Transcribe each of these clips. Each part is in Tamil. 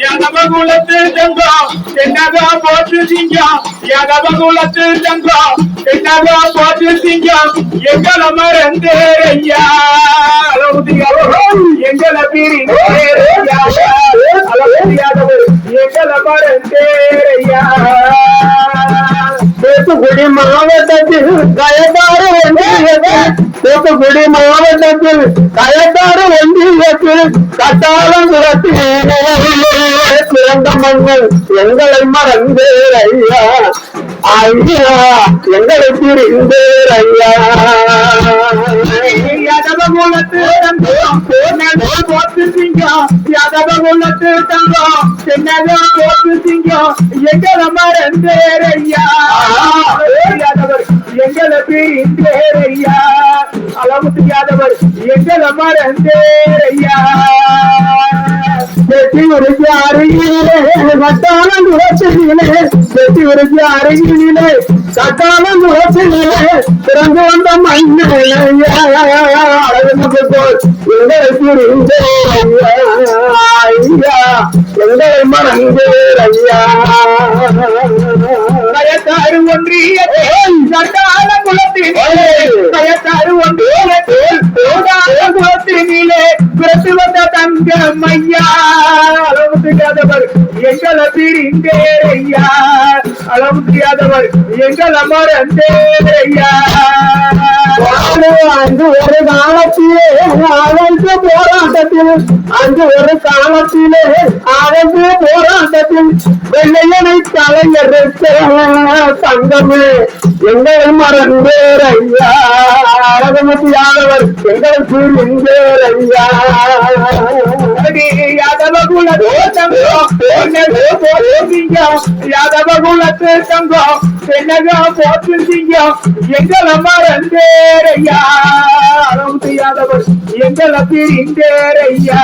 யாதவ குலத்து தங்கம் என்னதோ போட்டு சிங்கம் யாதவ குலத்து தங்கம் என்னதோ போட்டு சிங்கம் எங்களை மறந்தேரையா எங்களை பிரிந்தேரையா அளவுதியாதவர் எங்களை மறந்தேரையா தூத்துக்குடி மாவட்டத்தில் கயத்தாறு ஒன்றியத்தில் தூத்துக்குடி மாவட்டத்தில் கயத்தாறு ஒன்றியத்தில் கட்டாளம் துரத்திலே பிறந்த மண்கள் எங்களை மறந்தேர் ஐயா. ஐயா எங்களை பிரிந்தேர் ஐயா. யாதவ குலத்து தங்கம் என்னதோ போட்டு சிங்கம் யாதவ குலத்து தங்கம் என்னதோ போட்டு சிங்கம் எங்களை மறந்தேரையா யாதவர் எங்களை பிரிந்தேரையா அளவுக்கு யாதவர் எங்களை மறந்தேரையா வெட்டி உருக்கி அருகிலே கட்டாளம் துரத்திலே வெட்டி உருக்கி அருகிலே கட்டாளம் துரத்திலே பிறந்து வந்த மண்ணையா அழகு போல் எங்களை புரிந்தே ஐயா எங்களை மறந்தேர் ஐயா கயத்தாறு ஒன்றியத்தில் சட்டான ஒன்றியத்தில் குலத்தினிலே வந்த தங்கம் ஐயா அளவு தெரியாதவர் எங்களை பிரிந்தேரையா அளவு தெரியாதவர் எங்களை மறந்தேரையா வாழு அன்று ஒரு காலத்திலே ஆழ்ந்த போராட்டத்தில் அன்று ஒரு காலத்திலே ஆழ்ந்த போராட்டத்தில் வெள்ளையனை தலையெடுத்த தங்கமே எங்களை மறந்தேர் அழகமதியானவர் அழகமத்தியானவர் எங்களை புரிந்தேர் யாதவ குலத்து தங்கம் என்னதோ போட்டு சிங்கம் எங்களை மறந்தேரையா. அளவு செய்யாதவர் எங்களை பிரிந்தேரையா.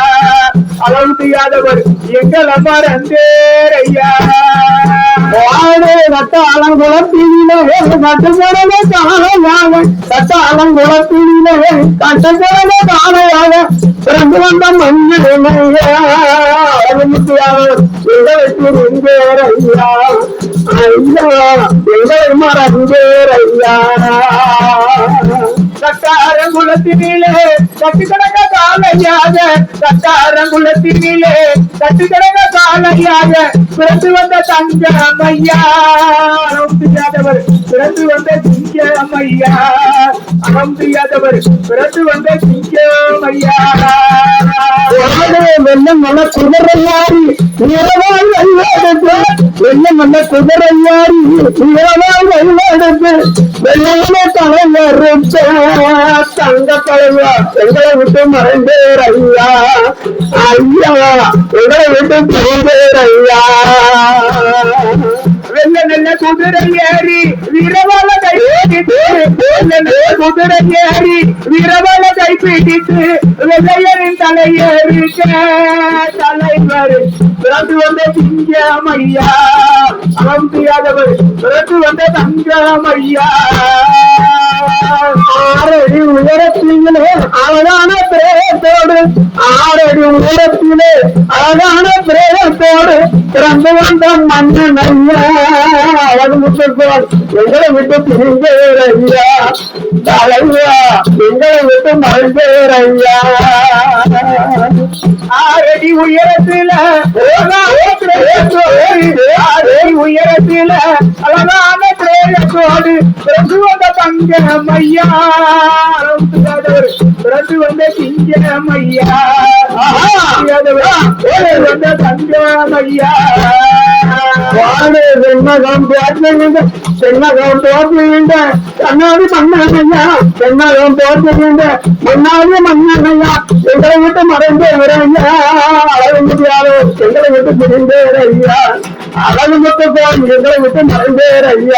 அளவு செய்யாதவர் எங்களை மறந்தேரையா. வாழே கட்டாளங்குளத்திலே கட்டுக்கிறத காணையாக. கட்டாளங்குளத்திலே கட்டுக்கிறத காணையாக. பிறந்து வந்த மண்ணிலையா எங்களை புரிந்தேரையா ஐயா எங்களை மறந்தேரையா கட்டாரங்குளத்தினிலே கட்டுக்கடக்க காலையாக கட்டாரங்குளத்தினிலே கட்டுக்கடக்க காலையாக பிறந்து வந்த தங்கமையா அனம்பியாதவர் பிறந்து வந்த சிங்கமையா அனம்பியாதவர் பிறந்து வந்த சிங்கமையா வாழே வெள்ளம் நல்ல குதிரையாரி இரவால் வெள்ளெடுத்து வெள்ளம் நல்ல குதிரையாரி இரவால் வெள்ளெடுத்து வெள்ளையில வரும் தங்க தலைவா எங்களை விட்டு மறைந்தேர் ஐயா ஐயா எங்களை விட்டு மறைந்தேர் ஐயா வெள்ள நல்ல குதிரை ஏறி வீரவால கை குதிரை ஏறி வீரவால கை வெள்ளையரின் தலையேறிக்க தலைவர் பிறந்து வந்த பிறந்து வந்த ஆறடி உயரத்திலே அழகான பிரேயத்தோடு ஆறடி உயரத்திலே அழகான பிரேயத்தோடு பிறந்து வந்த மன்னன் ஐயா. அழகு முத்துக்கோள் எங்களை விட்டு பிரிந்தேர் ஐயா தலைவா எங்களை விட்டு மறைந்தேர் ஐயா ஆறடி உயரத்தில வந்த தங்கமையா பிறந்து வந்த சிங்கமையா வந்த தங்கமையா வாழே சென்னகம் போற்றுகின்ற சென்னகம் போற்றுகின்ற கண்ணாடி மன்னனையா? சென்னகம் போற்றுகின்ற மன்னாடி மன்னனையா? எங்களை விட்டு மறைந்தே விரையா அழகு முடியாதோ எங்களை விட்டு பிரிந்தேர் ஐயா அழகு முத்து போல் எங்களை விட்டு மறைந்தேர் ஐயா